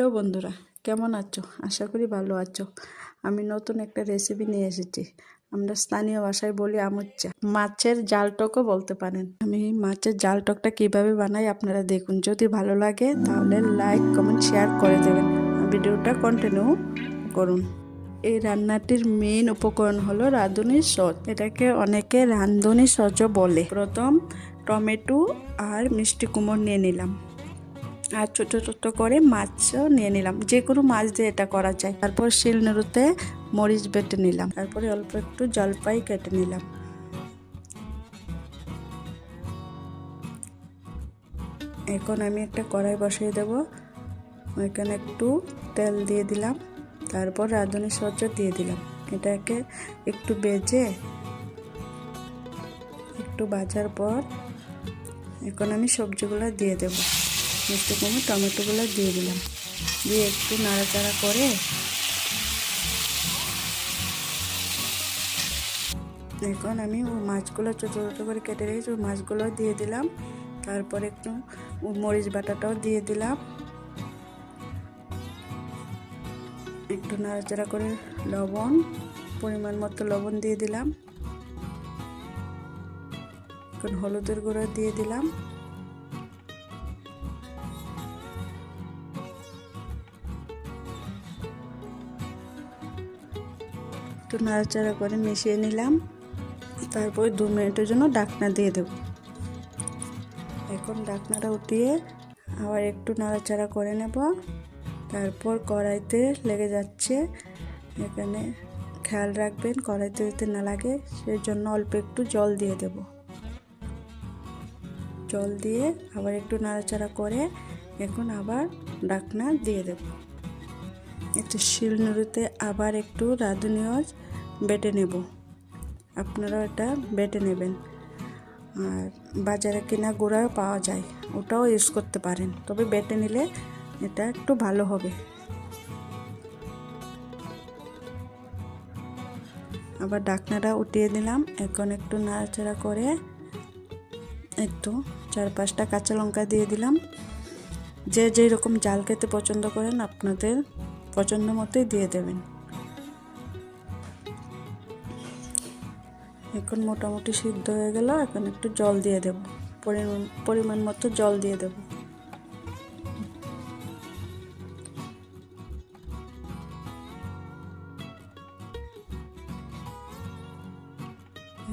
Hello বন্ধুরা, কেমন আছো? আশা করি ভালো আছো। আমি নতুন একটা রেসিপি নিয়ে এসেছি। আমরা স্থানীয় ভাষায় বলি আমুচ্চা। মাছের জাল টকও বলতে পারেন। আমি মাছের জাল টকটা কীভাবে বানাই আপনারা দেখুন। যদি ভালো লাগে তাহলে লাইক কমেন্ট শেয়ার করে দেবেন। ভিডিওটা কন্টিনিউ করুন। এই রান্নাটির মেইন উপকরণ হলো রাঁধুনি সস এটাকে অনেকে রাঁধুনি সসও বলে। প্রথম টমেটো আর মিষ্টি কুমড় নিয়ে নিলাম। আর ছোট ছোট করে মাছও নিয়ে নিলাম। যে কোনো মাছ দিয়ে এটা করা যায়। তারপর শিল শিলনোড়ুতে মরিচ বেটে নিলাম। তারপরে অল্প একটু জলপাই কেটে নিলাম। এখন আমি একটা কড়াই বসিয়ে দেব। ওইখানে একটু তেল দিয়ে দিলাম। তারপর রাঁধুনি সজ্জা দিয়ে দিলাম। এটাকে একটু বেজে একটু বাজার পর এখন আমি সবজিগুলো দিয়ে দেব। মিষ্টি কুমড়ো টমেটোগুলো দিয়ে দিলাম। দিয়ে একটু নাড়াচাড়া করে এখন আমি মাছগুলো ছোটো ছোটো করে কেটে রেখেছি মাছগুলো দিয়ে দিলাম। তারপর একটু মরিচ বাটাটাও দিয়ে দিলাম। একটু নাড়াচাড়া করে লবণ, পরিমাণ মতো লবণ দিয়ে দিলাম। এখন হলুদের গুঁড়ো দিয়ে দিলাম। একটু নাড়াচাড়া করে মিশিয়ে নিলাম। তারপর দু মিনিটের জন্য ডাকনা দিয়ে দেব। এখন ডাকনাটা উঠিয়ে আবার একটু নাড়াচাড়া করে নেব। তারপর কড়াইতে লেগে যাচ্ছে। এখানে খেয়াল রাখবেন কড়াইতে যাতে না লাগে সেই জন্য অল্প একটু জল দিয়ে দেব। জল দিয়ে আবার একটু নাড়াচাড়া করে এখন আবার ডাকনা দিয়ে দেব। একটু শিলনুড়িতে আবার একটু রাঁধুনিও বেটে নেব। আপনারাও এটা বেটে নেবেন। আর বাজারে কেনা গুঁড়াও পাওয়া যায়, ওটাও ইউজ করতে পারেন। তবে বেটে নিলে এটা একটু ভালো হবে। আবার ডাকনাটা উঠিয়ে দিলাম। এখন একটু নাড়াচাড়া করে একটু চার পাঁচটা কাঁচা লঙ্কা দিয়ে দিলাম। যে যেই রকম জাল খেতে পছন্দ করেন আপনাদের পছন্দ মতোই দিয়ে দেবেন। এখন মোটামুটি সিদ্ধ হয়ে গেল, এখন একটু জল দিয়ে দেব। পরিমাণ মতো জল দিয়ে দেব।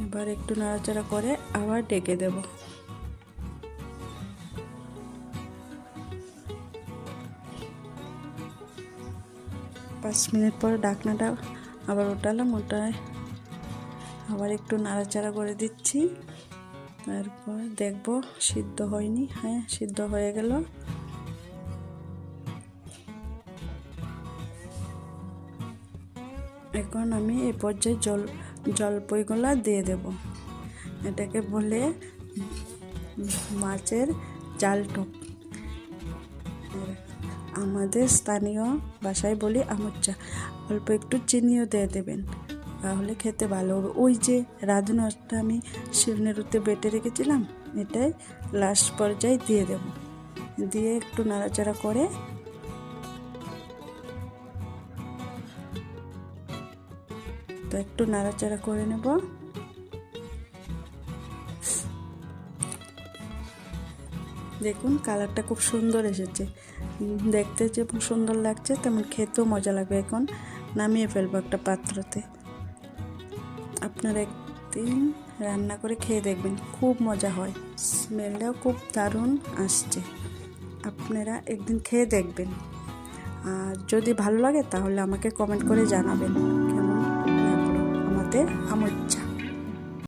এবার একটু নাড়াচাড়া করে আবার ডেকে দেব। পাঁচ মিনিট পরে ডাকনাটা আবার ওঠালাম ওটায় আবার একটু নাড়াচাড়া করে দিচ্ছি। তারপর দেখব সিদ্ধ হয়নি। হ্যাঁ সিদ্ধ হয়ে গেল। এখন আমি এ পর্যায়ে জল, জলপইগুলা দিয়ে দেব। এটাকে বলে মাছের জাল টক আমাদের স্থানীয় ভাষায় বলি আমুচ্চা। অল্প একটু চিনিও দিয়ে দেবেন, তাহলে খেতে ভালো হবে। ওই যে রাধুনাটা আমি শিলনেরুতে বেটে রেখেছিলাম, এটাই লাস্ট পর্যায়ে দিয়ে দেব। দিয়ে একটু নাড়াচাড়া করে তো একটু নাড়াচাড়া করে নেব। দেখুন, কালারটা খুব সুন্দর এসেছে। দেখতে যেমন সুন্দর লাগছে, তেমন খেতেও মজা লাগবে এখন। নামিয়ে ফেলব একটা পাত্রতে। আপনারা একদিন রান্না করে খেয়ে দেখবেন, খুব মজা হয়। স্মেলটাও খুব দারুণ আসছে। আপনারা একদিন খেয়ে দেখবেন। আর যদি ভালো লাগে, তাহলে আমাকে কমেন্ট করে জানাবেন। কেমন লাগল আমাদের আমার চা?